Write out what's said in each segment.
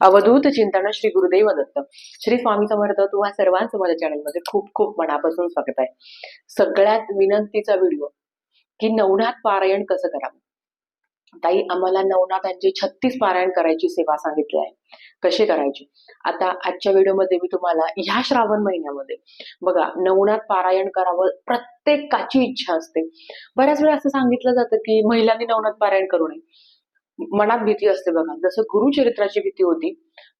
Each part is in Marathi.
अवधूत चिंतन श्री गुरुदेव दत्त श्री स्वामी समर्थ तुम्हा सर्वांचं माझ्या चॅनलमध्ये खूप खूप मनापासून स्वागत आहे. सगळ्यात विनंतीचा व्हिडिओ की नवनाथ पारायण कसं करावं? ताई आम्हाला नवनाथांची छत्तीस पारायण करायची सेवा सांगितली आहे. कशी करायची? आता आजच्या व्हिडिओमध्ये मी तुम्हाला ह्या श्रावण महिन्यामध्ये बघा नवनाथ पारायण करावं प्रत्येकाची इच्छा असते. बऱ्याच वेळा असं सांगितलं जातं की महिलांनी नवनाथ पारायण करू नये. मनात भीती असते बघा. जसं गुरुचरित्राची भीती होती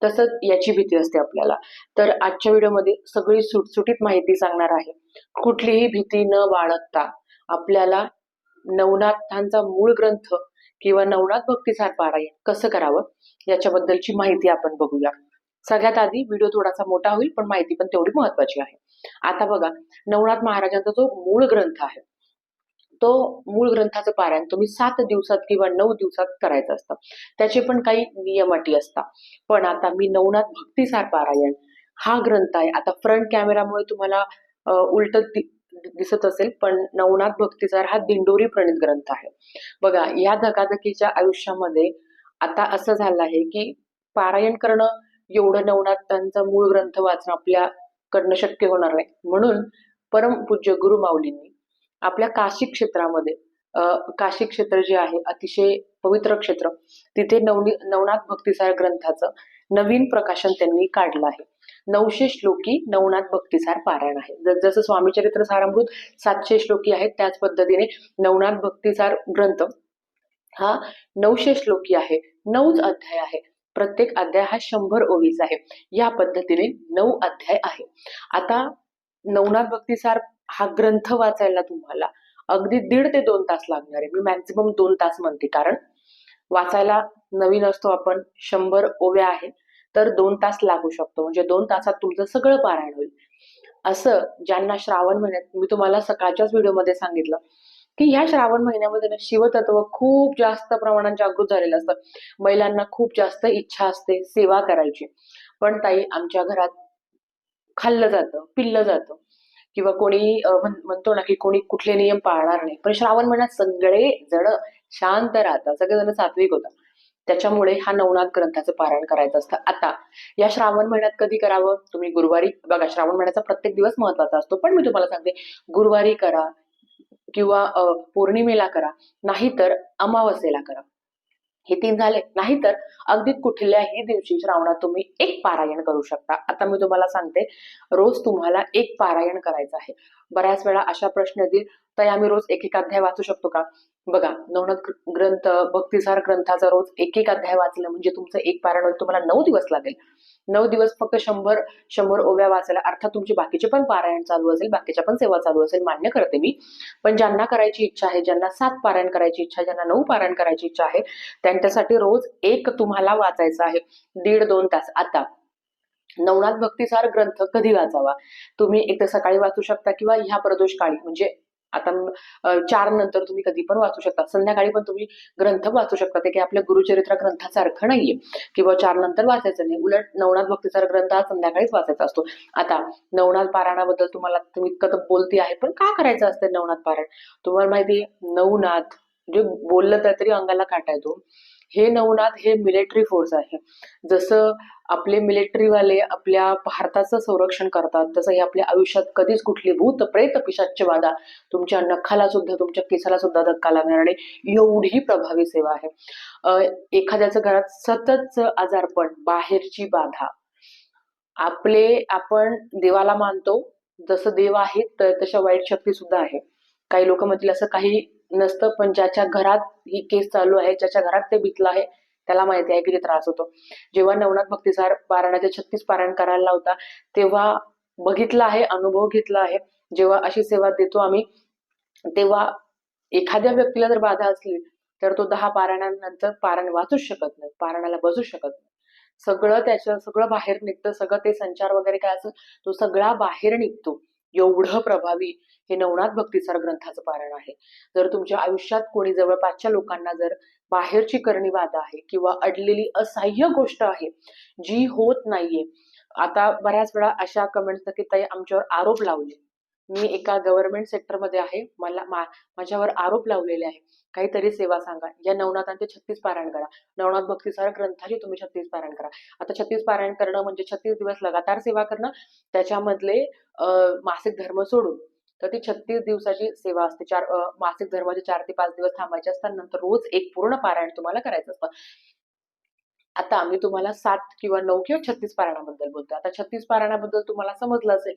तसंच याची भीती असते आपल्याला. तर आजच्या व्हिडिओमध्ये सगळी सुटसुटीत माहिती सांगणार आहे. कुठलीही भीती न बाळगता आपल्याला नवनाथांचा मूळ ग्रंथ किंवा नवनाथ भक्तीसार पारायण कसं करावं याच्याबद्दलची माहिती आपण बघूया. सगळ्यात आधी व्हिडिओ थोडासा मोठा होईल पण माहिती पण तेवढी महत्वाची आहे. आता बघा नवनाथ महाराजांचा जो मूळ ग्रंथ आहे तो मूळ ग्रंथाचं पारायण. तुम्ही सात दिवसात किंवा नऊ दिवसात करायचं असतं. त्याचे पण काही नियम अटी असतात. पण आता मी नवनाथ भक्तीसार पारायण हा ग्रंथ आहे. आता फ्रंट कॅमेरामुळे तुम्हाला उलट दिसत असेल पण नवनाथ भक्तीसार हा दिंडोरी प्रणित ग्रंथ आहे. बघा या धकाधकीच्या आयुष्यामध्ये आता असं झालं आहे की पारायण करणं एवढं नवनाथांचा मूळ ग्रंथ वाचणं आपल्याकडनं शक्य होणार नाही. म्हणून परमपूज्य गुरु माऊलींनी आपल्या काशी क्षेत्रामध्ये. अं, काशी क्षेत्र जे आहे अतिशय पवित्र क्षेत्र तिथे नवनी नवनाथ भक्तिसार ग्रंथाचं नवीन प्रकाशन त्यांनी काढलं आहे. नऊशे श्लोकी नवनाथ भक्तिसार पारायण आहे. जसं स्वामी चरित्र सारामृत सातशे श्लोकी आहेत त्याच पद्धतीने नवनाथ भक्तिसार ग्रंथ हा नऊशे श्लोकी आहे नऊच अध्याय आहे. प्रत्येक अध्याय हा शंभर ओवीचा आहे. या पद्धतीने नऊ अध्याय आहे. आता नवनाथ भक्तिसार हा ग्रंथ वाचायला तुम्हाला अगदी दीड ते दोन तास लागणार आहे. मी मॅक्झिमम दोन तास म्हणते. कारण वाचायला नवीन असतो आपण शंभर ओव्या आहेत तर दोन तास लागू शकतो. म्हणजे दोन तासात तुमचं सगळं पारायण होईल. असं ज्यांना श्रावण महिन्यात मी तुम्हाला सकाळच्याच व्हिडिओमध्ये सांगितलं की ह्या श्रावण महिन्यामध्ये ना शिवतत्व खूप जास्त प्रमाणात जागृत झालेलं असतं. महिलांना खूप जास्त इच्छा असते सेवा करायची. पण ताई आमच्या घरात खाल्लं जातं पिल्लं जातं. किंवा कोणी म्हणतो ना की कोणी कुठले नियम पाळणार नाही. पण श्रावण महिन्यात सगळे जण शांत राहतात. सगळेजण सात्विक होतात. त्याच्यामुळे हा नवनाथ ग्रंथाचं पारायण करायचं असतं. आता या श्रावण महिन्यात कधी करावं? तुम्ही गुरुवारी बघा श्रावण महिन्याचा प्रत्येक दिवस महत्त्वाचा असतो. पण मी तुम्हाला सांगते गुरुवारी करा किंवा पौर्णिमेला करा. नाहीतर अमावस्येला करा. हे तीन झाले. नाहीतर अगदी कुठल्याही दिवशी श्रावणात तुम्ही एक पारायण करू शकता. आता मी तुम्हाला सांगते रोज तुम्हाला एक पारायण करायचं आहे. बऱ्याच वेळा अशा प्रश्न येतील तर आम्ही रोज एक एक अध्याय वाचू शकतो का? बघा नवनाथ ग्रंथ भक्तिसार ग्रंथाचा रोज एक एक अध्याय वाचलं म्हणजे तुमचं एक पारायण होईल तुम्हाला नऊ दिवस लागेल. नऊ दिवस फक्त शंभर शंभर ओव्या वाचायला. अर्थात तुमची बाकीचे पण पारायण चालू असेल बाकीच्या पण सेवा चालू असेल मान्य करते मी. पण ज्यांना करायची इच्छा आहे ज्यांना सात पारायण करायची इच्छा आहे, ज्यांना नऊ पारायण करायची इच्छा आहे त्यांच्यासाठी रोज एक तुम्हाला वाचायचं आहे. दीड दोन तास. आता नवनाथ भक्तिसार ग्रंथ कधी वाचावा? तुम्ही एक तर सकाळी वाचू शकता किंवा ह्या प्रदोष काळी. म्हणजे आता चार नंतर तुम्ही कधी पण वाचू शकता. संध्याकाळी पण तुम्ही ग्रंथ वाचू शकता. ते काही आपल्या गुरुचरित्र ग्रंथासारखं नाहीये. किंवा चार नंतर वाचायचं नाही. उलट नवनाथ भक्तीचा ग्रंथ हा संध्याकाळीच वाचायचा असतो. आता नवनाथ पारायणाबद्दल तुम्हाला तुम्ही इतकं तर बोलते आहे पण का करायचं असतं नवनाथ पारायण? तुम्हाला माहिती आहे नवनाथ जे बोललं तर तरी अंगाला काटा येतो. हे नवनाथ हे मिलिटरी फोर्स आहे. जसं आपले मिलिटरीवाले आपल्या भारताचं संरक्षण करतात तसं हे आपल्या आयुष्यात कधीच कुठली भूत प्रेत पिशाच्य बाधा तुमच्या नखाला सुद्धा तुमच्या केसाला सुद्धा धक्का लागणार आणि एवढी प्रभावी सेवा आहे. एखाद्याचं घरात सततच आजारपण बाहेरची बाधा. आपले आपण देवाला मानतो जसं देव आहे तर तशा वाईट शक्ती सुद्धा आहे. काही लोक म्हणतील असं काही नसतं पण ज्याच्या घरात ही केस चालू आहे ज्याच्या घरात ते बितलं आहे त्याला माहिती आहे किती त्रास होतो. जेव्हा नवनाथ भक्तिसार पारायणाचे छत्तीस पारायण करायला लावता तेव्हा बघितला आहे अनुभव घेतला आहे. जेव्हा अशी सेवा देतो आम्ही तेव्हा एखाद्या व्यक्तीला जर बाधा असली तर तो दहा पारायणानंतर पारायण वाचूच शकत नाही पारायणाला बसू शकत नाही. सगळं त्याचं सगळं बाहेर निघतं सगळं ते संचार वगैरे काय असेल तो सगळा बाहेर निघतो. एवढं प्रभावी हे नवनाथ भक्तीसार ग्रंथाचं पारायण आहे. जर तुमच्या आयुष्यात कोणी जवळपासच्या लोकांना जर बाहेरची करणी बाधा आहे किंवा अडलेली असह्य गोष्ट आहे जी होत नाहीये आता बऱ्याच वेळा अशा कमेंट्स की ताई आमच्यावर आरोप लावले. मी एका गव्हर्नमेंट सेक्टरमध्ये आहे. मला मा- माझ्यावर आरोप लावलेले आहे. काहीतरी सेवा सांगा. या नवनाथांचे छत्तीस पारायण करा. नवनाथ भक्तीसार ग्रंथाची तुम्ही छत्तीस पारायण करा. आता छत्तीस पारायण करणं म्हणजे छत्तीस दिवस लगातार सेवा करणं त्याच्यामधले मासिक धर्म सोडून तर ती छत्तीस दिवसाची सेवा असते. चार मासिक धर्माचे चार ते पाच दिवस थांबायचे असतात. नंतर रोज एक पूर्ण पारायण तुम्हाला करायचं असतं. आता मी तुम्हाला सात किंवा नऊ किंवा छत्तीस पारायणाबद्दल बोलतो आता छत्तीस पारायणाबद्दल तुम्हाला समजलं असेल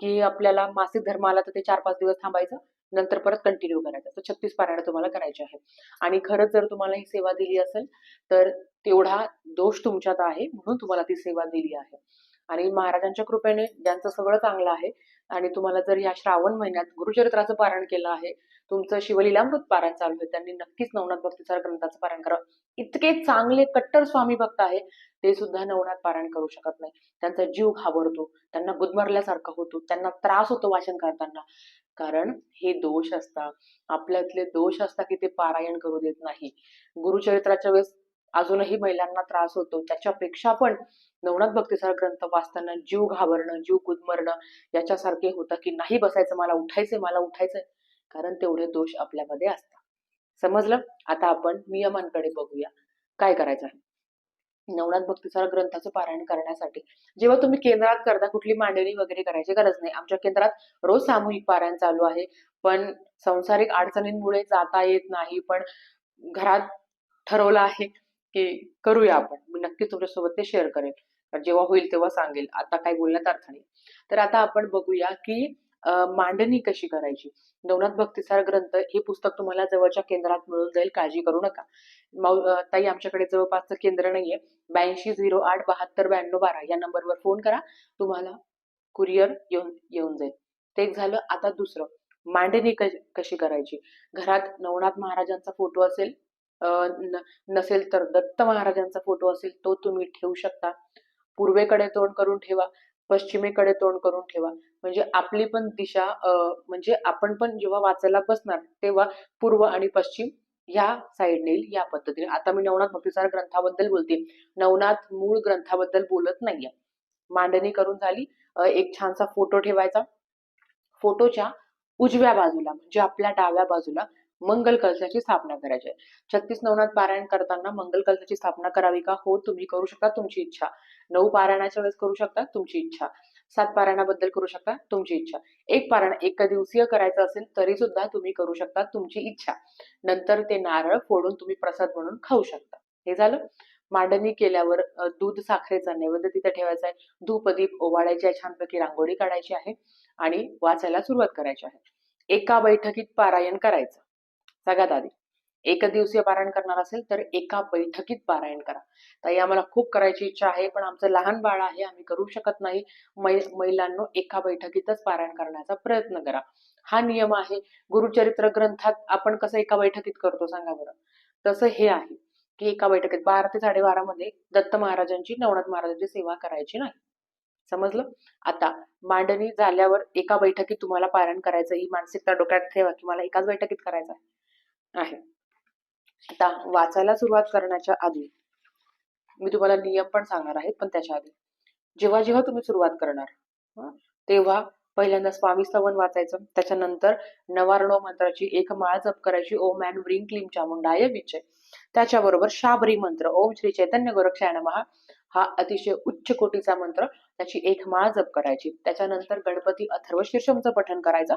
की आपल्याला मासिक धर्म आला तर ते चार पाच दिवस थांबायचं नंतर परत कंटिन्यू करायचं. तर छत्तीस पारायण तुम्हाला करायचे आहे आणि खरंच जर तुम्हाला ही सेवा दिली असेल तर तेवढा दोष तुमच्यात आहे म्हणून तुम्हाला ती सेवा दिली आहे. आणि महाराजांच्या कृपेने ज्यांचं सगळं चांगलं आहे आणि तुम्हाला जर या श्रावण महिन्यात गुरुचरित्राचं पारायण केलं आहे तुमचं शिवलीलामृत पारायण चालू आहे. त्यांनी नक्कीच नवनाथ भक्तीसार ग्रंथाचं पारायण करावं. इतके चांगले कट्टर स्वामी भक्त आहे ते सुद्धा नवनाथ पारायण करू शकत नाही. त्यांचा जीव घाबरतो त्यांना गुदमरल्यासारखं होतो त्यांना त्रास होतो वाचन करताना. कारण हे दोष असतात. आपल्यातले दोष असतात की ते पारायण करू देत नाही. गुरुचरित्राच्या वेळेस अजूनही महिलांना त्रास होतो. त्याच्यापेक्षा पण नवनाथ भक्तीसार ग्रंथ वाचताना जीव घाबरणं जीव गुदमरणं याच्यासारखे होतं की नाही बसायचं मला उठायचंय मला उठायचंय. कारण तेवढे दोष आपल्यामध्ये असतात. समजलं? आता आपण नियमांकडे बघूया. काय करायचं आहे? नवनाथ भक्तीसार ग्रंथाचं पारायण करण्यासाठी जेव्हा तुम्ही केंद्रात करता कुठली मांडणी वगैरे करायची गरज नाही. आमच्या केंद्रात रोज सामूहिक पारायण चालू आहे. पण संसारिक अडचणींमुळे जाता येत नाही. पण घरात ठरवलं आहे की करूया आपण. मी नक्कीच तुमच्यासोबत ते शेअर करेन. जेव्हा होईल तेव्हा सांगेल. आता काही बोलण्यात अर्थ नाही. तर आता आपण बघूया की मांडणी कशी करायची? नवनाथ भक्तिसार ग्रंथ हे पुस्तक तुम्हाला जवळच्या केंद्रात मिळून जाईल. काळजी करू नका. ताई आमच्याकडे जवळपासचं केंद्र नाहीये. ब्याऐंशी झिरो आठ बहात्तर ब्याण्णव बारा या नंबरवर फोन करा. तुम्हाला कुरिअर येऊन येऊन जाईल. ते एक झालं आता दुसरं. मांडणी कशी करायची? घरात नवनाथ महाराजांचा फोटो असेल अं, नसेल तर दत्त महाराजांचा फोटो असेल तो तुम्ही ठेवू शकता. पूर्वेकडे तोंड करून ठेवा. पश्चिमेकडे तोंड करून ठेवा. म्हणजे आपली पण दिशा अं, म्हणजे आपण पण जेव्हा वाचायला बसणार तेव्हा पूर्व आणि पश्चिम या साईडने येईल या पद्धतीने. आता मी नवनाथ भक्तिसार ग्रंथाबद्दल बोलते. नवनाथ मूळ ग्रंथाबद्दल बोलत नाहीये. मांडणी करून झाली. एक छानसा फोटो ठेवायचा. फोटोच्या उजव्या बाजूला म्हणजे आपल्या डाव्या बाजूला मंगल कलशाची स्थापना करायची आहे. छत्तीस नवनाथ पारायण करताना मंगल कलशाची स्थापना करावी का? हो तुम्ही करू शकता तुमची इच्छा. नऊ पारायणाच्या वेळेस करू शकता तुमची इच्छा. सात पारायणाबद्दल करू शकता तुमची इच्छा. एक पारायण एक दिवसीय करायचं असेल तरी सुद्धा तुम्ही करू शकता तुमची इच्छा. नंतर ते नारळ फोडून तुम्ही प्रसाद म्हणून खाऊ शकता. हे झालं? मांडणी केल्यावर दूध साखरेचा नैवेद्य तिथे ठेवायचा आहे. धूपदीप ओवाळायची आहे छानपैकी रांगोळी काढायची आहे आणि वाचायला सुरुवात करायची आहे. एका बैठकीत पारायण करायचं. सगळ्यात आधी. एक दिवसीय पारायण करणार असेल तर एका बैठकीत पारायण करा. ताई आम्हाला खूप करायची इच्छा आहे पण आमचं लहान बाळ आहे आम्ही करू शकत नाही. महिलांनो एका बैठकीतच पारायण करण्याचा प्रयत्न करा. हा नियम आहे. गुरुचरित्र ग्रंथात आपण कसं एका बैठकीत करतो सांगा बरं? तसं हे आहे की एका बैठकीत बारा ते साडेबारा मध्ये दत्त महाराजांची नवनाथ महाराजांची सेवा करायची नाही. समजलं? आता मांडणी झाल्यावर एका बैठकीत तुम्हाला पारायण करायचं ही मानसिकता डोक्यात ठेवा की मला एकाच बैठकीत करायचं आहे. आहे. आता वाचायला सुरुवात करण्याच्या आधी मी तुम्हाला नियम पण सांगणार आहे पण त्याच्या आधी. जेव्हा जेव्हा तुम्ही सुरुवात करणार तेव्हा पहिल्यांदा स्वामी स्तवन वाचायचं त्याच्यानंतर नवारणो मंत्राची एक माळ जप करायची ओम अँड व्रीं क्लीम चामुंडाय विचय त्याच्याबरोबर शाबरी मंत्र ओम श्री चैतन्य गोरक्षाय नमः हा अतिशय उच्च कोटीचा मंत्र त्याची एक माळ जप करायची. त्याच्यानंतर गणपती अथर्व शीर्षमचं पठण करायचं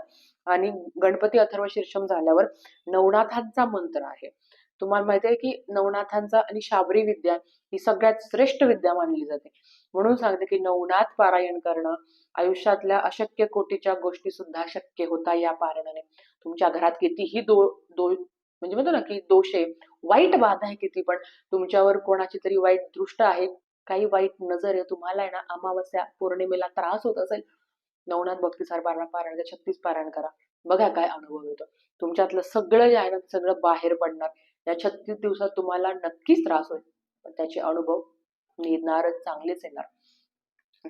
आणि गणपती अथर्व शीर्षम झाल्यावर नवनाथांचा मंत्र आहे. तुम्हाला माहिती आहे की नवनाथांचा आणि शाबरी विद्या ही सगळ्यात श्रेष्ठ विद्या मानली जाते. म्हणून सांगते की नवनाथ पारायण करणं आयुष्यातल्या अशक्य कोटीच्या गोष्टी सुद्धा शक्य होता या पारायणाने तुमच्या घरात कितीही दो दो म्हणजे म्हणतो ना की दोष आहे वाईट बाधा आहे किती पण तुमच्यावर कोणाची तरी वाईट दृष्ट आहे काही वाईट नजर आहे तुम्हाला आहे ना अमावस्या पौर्णिमेला त्रास होत असेल नवनाथ भक्तीसार पारायण पारायण छत्तीस पारायण करा. बघा काय अनुभव येतो. तुमच्यातलं सगळं जे आहे ना सगळं बाहेर पडणार. या छत्तीस दिवसात तुम्हाला नक्कीच त्रास होईल. पण त्याचे अनुभव निघणारच चांगलेच येणार.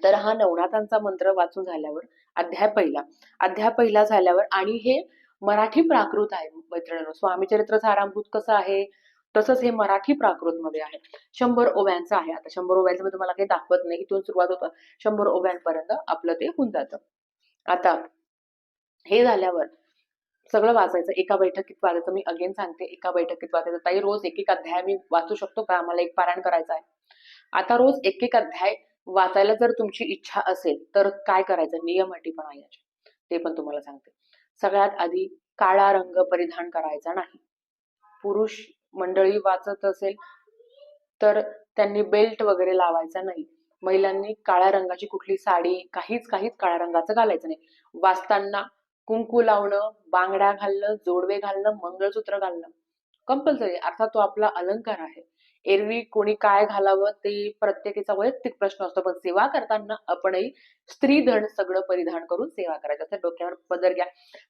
तर हा नवनाथांचा मंत्र वाचून झाल्यावर अध्याय पहिला. अध्याय पहिला झाल्यावर आणि हे मराठी प्राकृत आहे मैत्रिणींनो. स्वामीचरित्र सारामृत कसं आहे? तसंच हे मराठी प्राकृतमध्ये आहे. शंभर ओव्यांचं आहे आता. शंभर ओव्यांचं मी तुम्हाला काही दाखवत नाही. इथून सुरुवात होतं. शंभर ओव्यांपर्यंत आपलं ते होऊन जातं. आता हे झाल्यावर सगळं वाचायचं. एका बैठकीत वाचायचं. मी अगेन सांगते. एका बैठकीत वाचायचं. ताई रोज एक एक अध्याय मी वाचू शकतो का? आम्हाला एक पारायण करायचं आहे. आता रोज एक एक अध्याय वाचायला जर तुमची इच्छा असेल तर काय करायचं? नियम अटी पण आहे ते पण तुम्हाला सांगते. सगळ्यात आधी काळा रंग परिधान करायचा नाही. पुरुष मंडळी वाचत असेल तर त्यांनी बेल्ट वगैरे लावायचा नाही. महिलांनी काळ्या रंगाची कुठली साडी काहीच काहीच काळ्या रंगाचं घालायचं नाही. वाचताना कुंकू लावणं बांगड्या घालणं जोडवे घालणं मंगळसूत्र घालणं. कंपल्सरी अर्थात तो आपला अलंकार आहे. एरवी कोणी काय घालावं ते प्रत्येकीचा वैयक्तिक प्रश्न असतो. पण सेवा करताना आपणही स्त्रीधन सगळं परिधान करून सेवा करायचं. असं डोक्यावर पदर घ्या.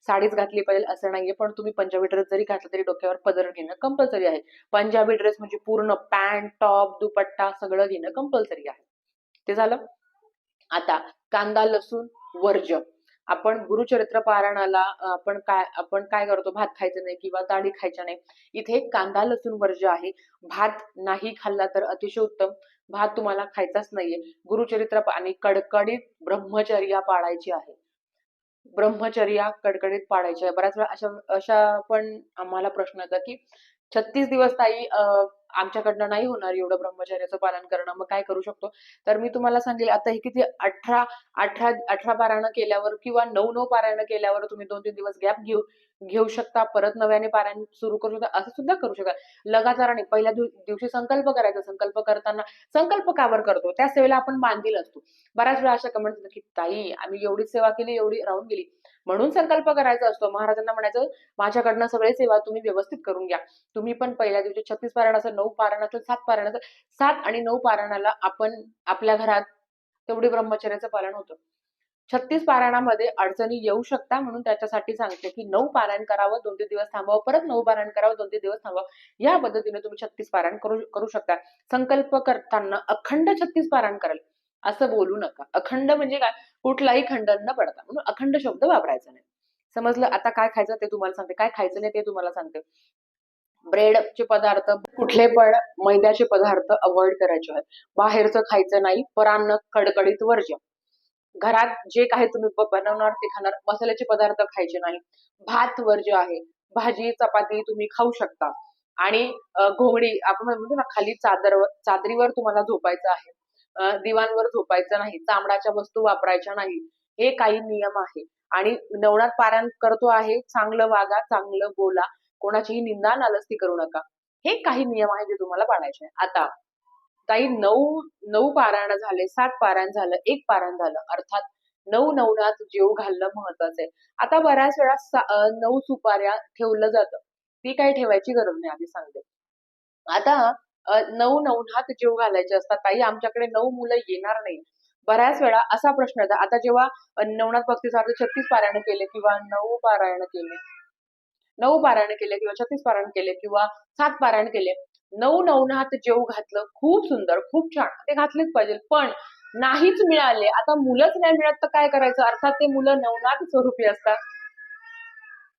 साडीच घातली पाहिजे असं नाहीये पण तुम्ही पंजाबी ड्रेस जरी घातला तरी डोक्यावर पदर घेणं कंपल्सरी आहे. पंजाबी ड्रेस म्हणजे पूर्ण पॅन्ट टॉप दुपट्टा सगळं घेणं कंपल्सरी आहे. ते झालं. आता कांदा लसूण वर्ज्य आपण गुरुचरित्र पारायणाला आपण काय आपण काय करतो? भात खायचं नाही किंवा डाळी खायच्या नाही. इथे कांदा लसूण वर्ज्य आहे. भात नाही खाल्ला तर अतिशय उत्तम. भात तुम्हाला खायचाच नाहीये. गुरुचरित्र आणि कडकडीत ब्रह्मचर्या पाळायची आहे. ब्रह्मचर्या कडकडीत पाळायची आहे. बऱ्याच वेळा अशा अशा पण आम्हाला प्रश्न येतात की छत्तीस दिवस ताई अं, आमच्याकडनं नाही होणार एवढं ब्रह्मचर्याचं पालन करणं मग काय करू शकतो? तर मी तुम्हाला सांगेल आता हे किती अठरा अठरा अठरा पारायणं केल्यावर किंवा नऊ नऊ पारायणं केल्यावर तुम्ही दोन तीन दिवस गॅप घेऊ घेऊ शकता परत नव्याने पारायण सुरू करू शकता असं सुद्धा करू शकता. लगाताराने पहिल्या दिवशी संकल्प करायचा संकल्प करताना संकल्प कावर करतो त्या सेवेला आपण बांधील असतो. बऱ्याच वेळा अशा कमेंट की ताई आम्ही एवढी सेवा केली एवढी राहून गेली. म्हणून संकल्प करायचा असतो. महाराजांना म्हणायचं माझ्याकडनं सगळे सेवा तुम्ही व्यवस्थित करून घ्या. तुम्ही पण पहिल्या दिवशी छत्तीस पारायण असेल नऊ पारायण असेल सात पारायण असेल सात आणि नऊ पारायणाला आपण आपल्या घरात तेवढी ब्रह्मचर्याचं पालन होतं. छत्तीस पारायणामध्ये अडचणी येऊ शकता म्हणून त्याच्यासाठी सांगते की नऊ पारायण करावं दोन तीन दिवस थांबावं परत नऊ पारायण करावं दोन तीन दिवस थांबावं. या पद्धतीने तुम्ही छत्तीस पारायण करू करू शकता. संकल्प करताना अखंड छत्तीस पारायण कराल. असं बोलू नका. अखंड म्हणजे काय? कुठलाही खंड न पडता. म्हणून अखंड शब्द वापरायचा नाही. समजलं? आता काय खायचं ते तुम्हाला सांगते. काय खायचं नाही ते तुम्हाला सांगते. ब्रेडचे पदार्थ कुठले पण मैद्याचे पदार्थ अवॉइड करायचे आहेत. बाहेरचं खायचं नाही. परान्न कडकडीत वर्ज्य. घरात जे काही तुम्ही बनवणार ते खाणार मसाल्याचे पदार्थ खायचे नाही. भात वर्ज्य आहे भाजी चपाती तुम्ही खाऊ शकता. आणि घोंगडी आपण म्हणतो ना खाली चादर चादरीवर तुम्हाला झोपायचं आहे. अं, दिवाणवर झोपायचं नाही चामडाच्या वस्तू वापरायच्या नाही. हे काही नियम आहे. आणि नवनाथ पारायण करतो आहे चांगलं वागा चांगलं बोला. कोणाचीही निंदा नालस्ती करू नका. हे काही नियम आहे जे तुम्हाला पाळायचे आता ताई नऊ नऊ पारायण झाले सात पारायण झालं एक पारायण झालं. अर्थात नऊ नवनात जेव घालणं महत्वाचं आहे. आता बऱ्याच वेळा नऊ सुपाऱ्या ठेवलं जातं. ती काही ठेवायची गरज नाही आधी सांगते. आता नऊ नवनात जेव घालायचे असतात. ताई आमच्याकडे नऊ मुलं येणार नाही बऱ्याच वेळा असा प्रश्न येतो. आता जेव्हा नवनात नवनाथ भक्तीसारखे छत्तीस पारायण केले किंवा नऊ पारायण केले नऊ पारायण केले किंवा छत्तीस पारायण केले किंवा सात पारायण केले नऊ नवनाथ जेव घातलं खूप सुंदर खूप छान ते घातलेच पाहिजे पण नाहीच मिळाले आता मुलंच नाही मिळत तर काय करायचं अर्थात ते मुलं नवनाथ स्वरूपी असतात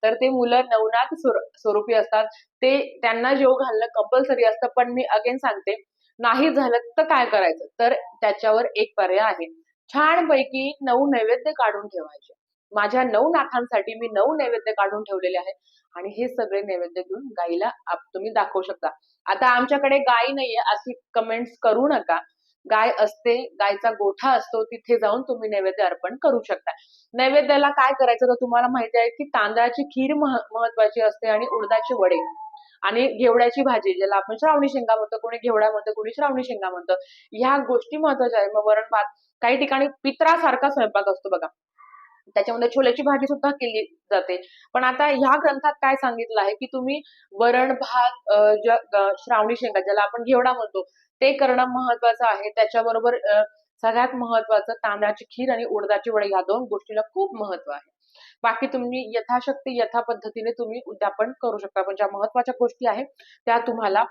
तर ते मुलं नवनाथ स्वरूपी असतात ते त्यांना जेव घालणं कंपल्सरी असतं पण मी अगेन सांगते नाही झालं तर काय करायचं तर त्याच्यावर एक पर्याय आहे छानपैकी नऊ नैवेद्य काढून ठेवायचे माझ्या नऊ नाथांसाठी मी नऊ नैवेद्य काढून ठेवलेले आहे आणि हे सगळे नैवेद्य घेऊन गाईला तुम्ही दाखवू शकता आता आमच्याकडे गाय नाहीये अशी कमेंट्स करू नका. गाय असते गायचा गोठा असतो तिथे जाऊन तुम्ही नैवेद्य अर्पण करू शकता. नैवेद्याला काय करायचं तर तुम्हाला माहिती आहे की तांदळाची खीर महत्वाची असते आणि उडदाचे वडे आणि घेवड्याची भाजी ज्याला आपण श्रावणी शेंगा म्हणतो कोणी घेवडा म्हणतो कोणी श्रावणी शेंगा म्हणतो. ह्या गोष्टी महत्त्वाच्या आहेत. मग वरण भात काही ठिकाणी पित्रासारखा स्वयंपाक असतो बघा. त्याच्यामध्ये छोल्याची भाजी सुद्धा केली जाते. पण आता ह्या ग्रंथात काय सांगितलं आहे की तुम्ही वरण भात श्रावणी शेंगा ज्याला आपण घेवडा म्हणतो ते करणं महत्वाचं आहे. त्याच्याबरोबर सगळ्यात महत्वाचं तांदळाची खीर आणि उडदाची वडे या दोन गोष्टीला खूप महत्त्व आहे. बाकी तुम्ही यथाशक्ती यथा पद्धतीने तुम्ही उद्यापन करू शकता. पण ज्या महत्त्वाच्या गोष्टी आहेत त्या तुम्हाला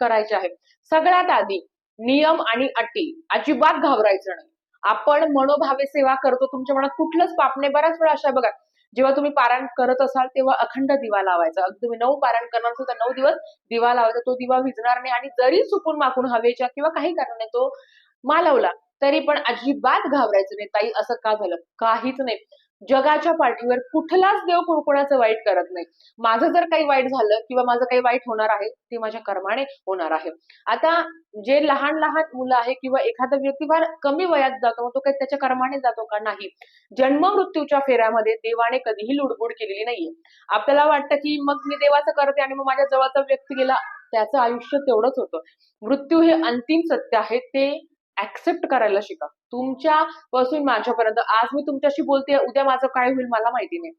करायच्या आहेत. सगळ्यात आधी नियम आणि अटी अजिबात घाबरायचं नाही. आपण मनोभावे सेवा करतो तुमच्या मनात कुठलंच पाप नाही. बऱ्याच वेळा अशा बघा जेव्हा तुम्ही पारायण करत असाल तेव्हा अखंड दिवा लावायचा. अगदी तुम्ही नऊ पारायण करणार असाल तर नऊ दिवस दिवा लावायचा. तो दिवा विजणार नाही आणि जरी चुकून माकून हवेच्या किंवा काही कारणाने तो मालवला तरी पण अजिबात घाबरायचं नाही. ताई असं का झालं? काहीच नाही. जगाच्या पाठीवर कुठलाच देव कोणाचं वाईट करत नाही. माझं जर काही वाईट झालं किंवा माझं काही वाईट होणार आहे ते माझ्या कर्माने होणार आहे. आता जे लहान लहान मुलं आहे किंवा एखादा व्यक्ती फार कमी वयात जातो मग तो काही त्याच्या कर्माने जातो का नाही? जन्म मृत्यूच्या फेऱ्यामध्ये देवाने कधीही लुडबुड केलेली नाहीये. आपल्याला वाटतं की मग मी देवाचं करते आणि मग माझ्या जवळचा व्यक्ती गेला त्याचं आयुष्य तेवढंच होतं. मृत्यू हे अंतिम सत्य आहे ते ऍक्सेप्ट करायला शिका. तुमच्या पासून माझ्यापर्यंत. आज मी तुमच्याशी बोलते उद्या माझं काय होईल मला माहिती नाही.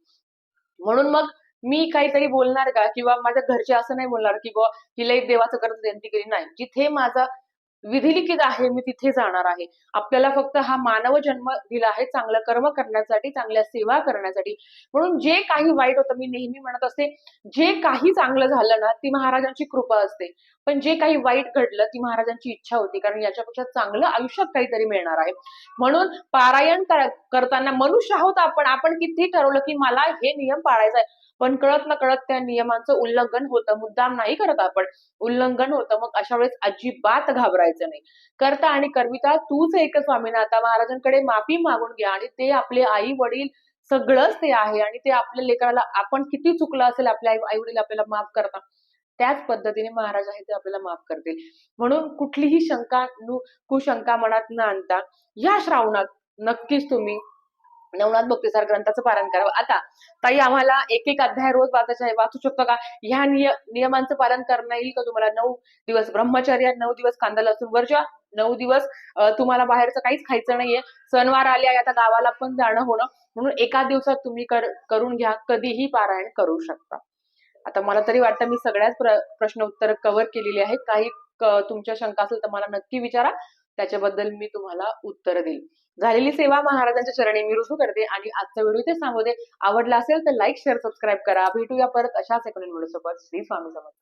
म्हणून मग मी काहीतरी बोलणार का? किंवा माझ्या घरचे असं नाही बोलणार की बुवा हिला एक देवाचं करत जयंती केली नाही. जिथे माझा विधिलिखित आहे मी तिथे जाणार आहे. आपल्याला फक्त हा मानव जन्म दिला आहे चांगलं कर्म करण्यासाठी चांगल्या सेवा करण्यासाठी. म्हणून जे काही वाईट होतं मी नेहमी म्हणत असते जे काही चांगलं झालं ना ती महाराजांची कृपा असते. पण जे काही वाईट घडलं ती महाराजांची इच्छा होती कारण याच्यापेक्षा चांगलं आयुष्यात काहीतरी मिळणार आहे. म्हणून पारायण करताना मनुष्य आहोत आपण आपण किती ठरवलं की मला हे नियम पाळायचा आहे. पण कळत न कळत त्या नियमांचं उल्लंघन होतं. मुद्दाम नाही करत आपण. उल्लंघन होतं. मग अशा वेळेस अजिबात घाबरायचं नाही. करता आणि करविता तूच एक स्वामीनाथा महाराजांकडे माफी मागून घ्या आणि ते आपले आई वडील सगळंच ते आहे आणि ते आपल्या लेकराला आपण किती चुकलं असेल आपल्या आई वडील आपल्याला माफ करता. त्याच पद्धतीने महाराज आहे ते आपल्याला माफ करतील. म्हणून कुठलीही शंका नु कुशंका मनात न आणता या श्रावणात नक्कीच तुम्ही नवनाथ भक्तीसार ग्रंथाचं पारण करावं. आता ताई आम्हाला एक एक अध्याय रोज वाचायचा आहे. वाचू शकतो का? ह्या निय नियमांचं पालन करणं येईल का तुम्हाला? नऊ दिवस ब्रह्मचर्य नऊ दिवस कांदा लसूण वर्जा नऊ दिवस तुम्हाला बाहेरचं काहीच खायचं नाहीये. सणवार आले आहे आता गावाला पण जाणं होणं. म्हणून एका दिवसात तुम्ही कर, करून घ्या. कधीही पारायण करू शकता. आता मला तरी वाटतं मी सगळ्याच प्र, प्रश्न उत्तर कव्हर केलेली आहेत. काही तुमच्या शंका असेल तर मला नक्की विचारा. त्याच्याबद्दल मी तुम्हाला उत्तर देईल झालेली सेवा महाराजांच्या चरणी मी रुजू करते आणि आजचा व्हिडिओ इथे सांगू दे आवडला असेल तर लाईक शेअर सबस्क्राईब करा. भेटूया परत अशाच एका व्हिडिओ सोबत श्री स्वामी समर्थ.